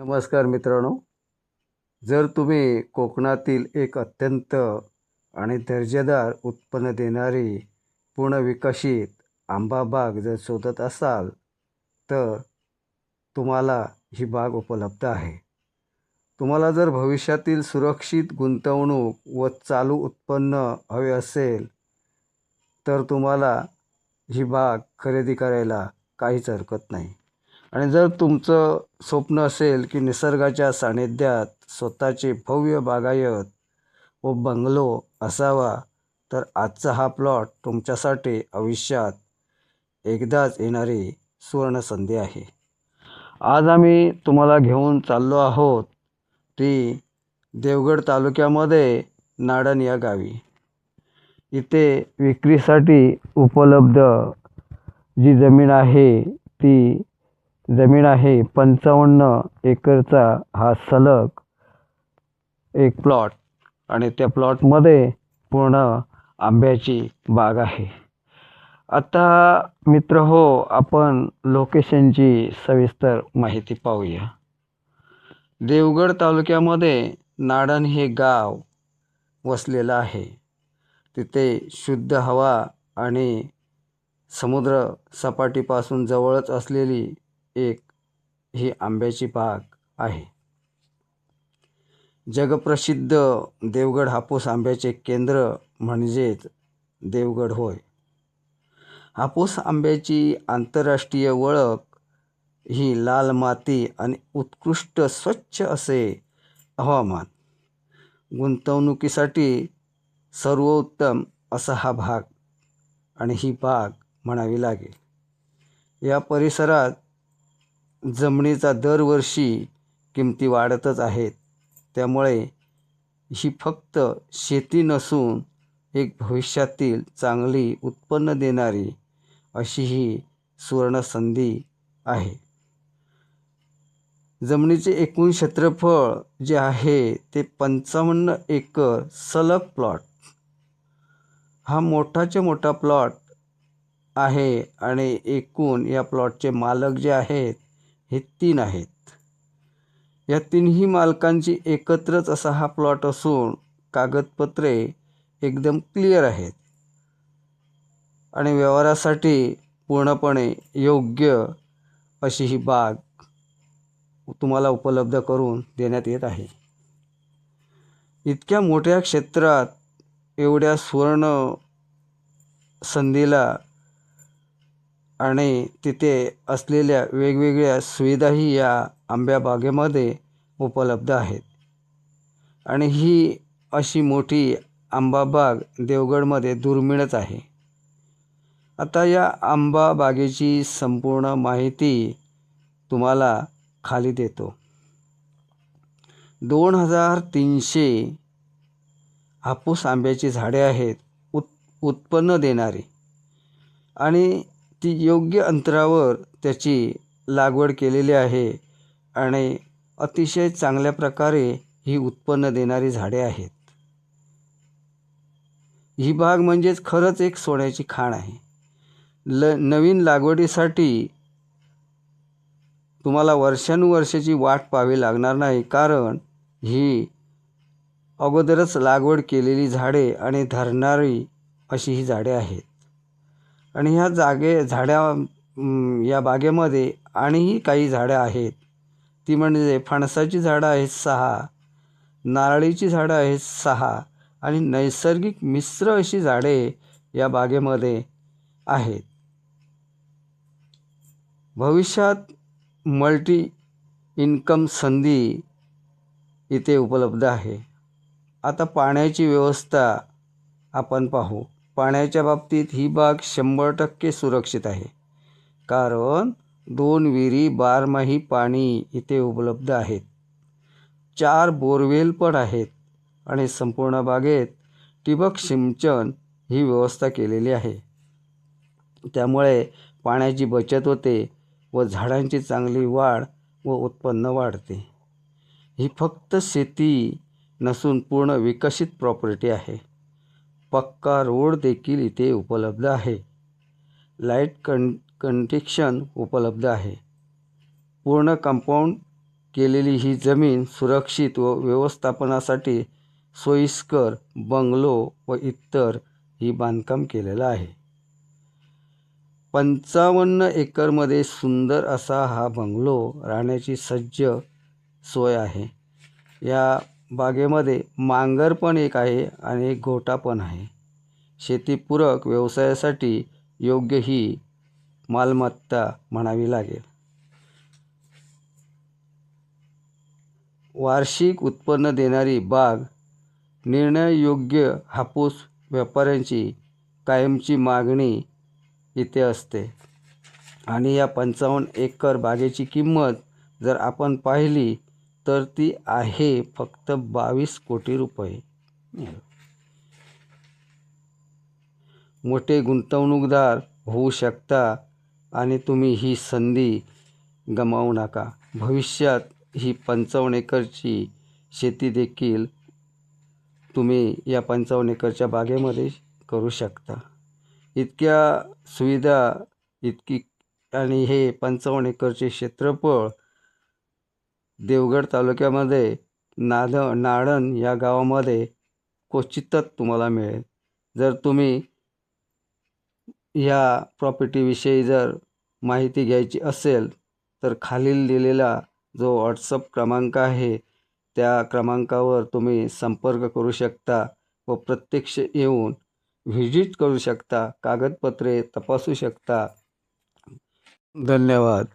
नमस्कार मित्रांनो. जर तुम्ही कोकणातील एक अत्यंत आणि दर्जेदार उत्पन्न देणारी पूर्ण विकसित आंबा बाग जर शोधत असाल तर तुम्हाला ही बाग उपलब्ध आहे. तुम्हाला जर भविष्यातील सुरक्षित गुंतवणूक व चालू उत्पन्न हवे असेल तर तुम्हाला ही बाग खरेदी करायला काहीच हरकत नाही. आणि जर तुमचं स्वप्न असेल की निसर्गाच्या सानिध्यात स्वतःचे भव्य बागायत व बंगलो असावा तर आजचा हा प्लॉट तुमच्यासाठी आयुष्यात एकदाच येणारी सुवर्णसंधी आहे. आज आम्ही तुम्हाला घेऊन चाललो आहोत ती देवगड तालुक्यामध्ये नाडण या गावी. इथे विक्रीसाठी उपलब्ध जी जमीन आहे ती जमीन आहे पंचावन्न एकरचा हा सलग एक प्लॉट आणि त्या प्लॉटमध्ये पूर्ण आंब्याची बाग आहे. आता मित्र हो आपण लोकेशनची सविस्तर माहिती पाहूया. देवगड तालुक्यामध्ये नाडण हे गाव वसलेलं आहे. तिथे शुद्ध हवा आणि समुद्र सपाटीपासून जवळच असलेली एक ही आंब्याची बाग आहे. जगप्रसिद्ध देवगड हापूस आंब्याचे केंद्र म्हणजेच देवगड होय. हापूस आंब्याची आंतरराष्ट्रीय ओळख ही लाल माती आणि उत्कृष्ट स्वच्छ असे हवामान गुंतवणुकीसाठी सर्वोत्तम असा हा भाग आणि ही बाग म्हणावी लागेल. या परिसरात जमिनीचा दरवर्षी किमती वाढतच आहेत. त्यामुळे ही फक्त शेती नसून एक भविष्यातील चांगली उत्पन्न देणारी अशी ही सुवर्णसंधी आहे. जमिनीचे एकूण क्षेत्रफळ जे आहे ते पंचावन्न एकर सलग प्लॉट. हा मोठाच्या मोठा प्लॉट आहे आणि एकूण या प्लॉटचे मालक जे आहेत हे तीन आहेत. या तिन्ही मालकांची एकत्रच असा हा प्लॉट असून कागदपत्रे एकदम क्लिअर आहेत. आणि व्यवहारासाठी पूर्णपणे योग्य अशी ही बाग तुम्हाला उपलब्ध करून देण्यात येत आहे. इतक्या मोठ्या क्षेत्रात एवढ्या सुवर्ण संधीला आणि तिथे असलेल्या वेगवेगळ्या सुविधाही या आंब्या बागेमध्ये उपलब्ध आहेत. आणि ही अशी मोठी आंबा बाग देवगडमध्ये दुर्मिळच आहे. आता या आंबा बागेची संपूर्ण माहिती तुम्हाला खाली देतो. दोन हजार तीनशे हापूस आंब्याची झाडे आहेत उत् उत्पन्न देणारी. आणि ती योग्य अंतरावर त्याची लागवड केलेली आहे आणि अतिशय चांगल्या प्रकारे ही उत्पन्न देणारी झाडे आहेत. ही बाग म्हणजेच खरंच एक सोन्याची खाण आहे. ल नवीन लागवडीसाठी तुम्हाला वर्षानुवर्षाची वाट पाहावी लागणार नाही कारण ही अगोदरच लागवड केलेली झाडे आणि धरणारी अशी ही झाडे आहेत. आणि ह्या जागे झाड्या या बागेमध्ये आणिही काही झाडं आहेत. ती म्हणजे फणसाची झाडं आहेत सहा नारळीची झाडं आहेत सहा आणि नैसर्गिक मिश्र अशी झाडे या बागेमध्ये आहेत. भविष्यात मल्टी इन्कम संधी इथे उपलब्ध आहे. आता पाण्याची व्यवस्था आपण पाहू. पाण्याच्या बाबतीत ही बाग शंभर टक्के सुरक्षित आहे. कारण दोन विहिरी बारमाही पाणी इथे उपलब्ध आहेत. चार बोरवेल पण आहेत आणि संपूर्ण बागेत ठिबक सिंचन ही व्यवस्था केलेली आहे. त्यामुळे पाण्याची बचत होते व झाडांची चांगली वाढ व उत्पन्न वाढते. ही फक्त शेती नसून पूर्ण विकसित प्रॉपर्टी आहे. पक्का रोड देखील इथे उपलब्ध आहे. लाइट कं कंटेक्शन उपलब्ध आहे. पूर्ण कंपाऊंड केलेली ही जमीन सुरक्षित व व्यवस्थापनासाठी सोयीस्कर बंगलो व इतर ही बांधकाम केलेलं आहे. पंचावन्न एकरमध्ये सुंदर असा हा बंगलो राहण्याची सज्ज सोय आहे. या बागेमध्ये मांगर पण एक आहे आणि एक पण आहे. शेतीपूरक व्यवसायासाठी योग्य ही मालमत्ता म्हणावी लागेल. वार्षिक उत्पन्न देणारी बाग निर्णययोग्य हापूस व्यापाऱ्यांची कायमची मागणी इथे असते. आणि या पंचावन्न एकर बागेची किंमत जर आपण पाहिली तर ती आहे फक्त बावीस कोटी रुपये. मोठे गुंतवणूकदार होऊ शकता आणि तुम्ही ही संधी गमावू नका. भविष्यात ही पंचावन्न एकरची शेती देखील तुम्ही या पंचावन्न एकरच्या बागेमध्ये करू शकता. इतक्या सुविधा इतकी आणि हे पंचावन्न एकरचे क्षेत्रफळ देवगड तालुक्यामध्ये नाद नाडण या गावामध्ये क्वचितच तुम्हाला मिळेल. जर तुम्ही ह्या प्रॉपर्टीविषयी जर माहिती घ्यायची असेल तर खालील दिलेला जो व्हॉट्सअप क्रमांक आहे त्या क्रमांकावर तुम्ही संपर्क करू शकता व प्रत्यक्ष येऊन व्हिजिट करू शकता कागदपत्रे तपासू शकता. धन्यवाद.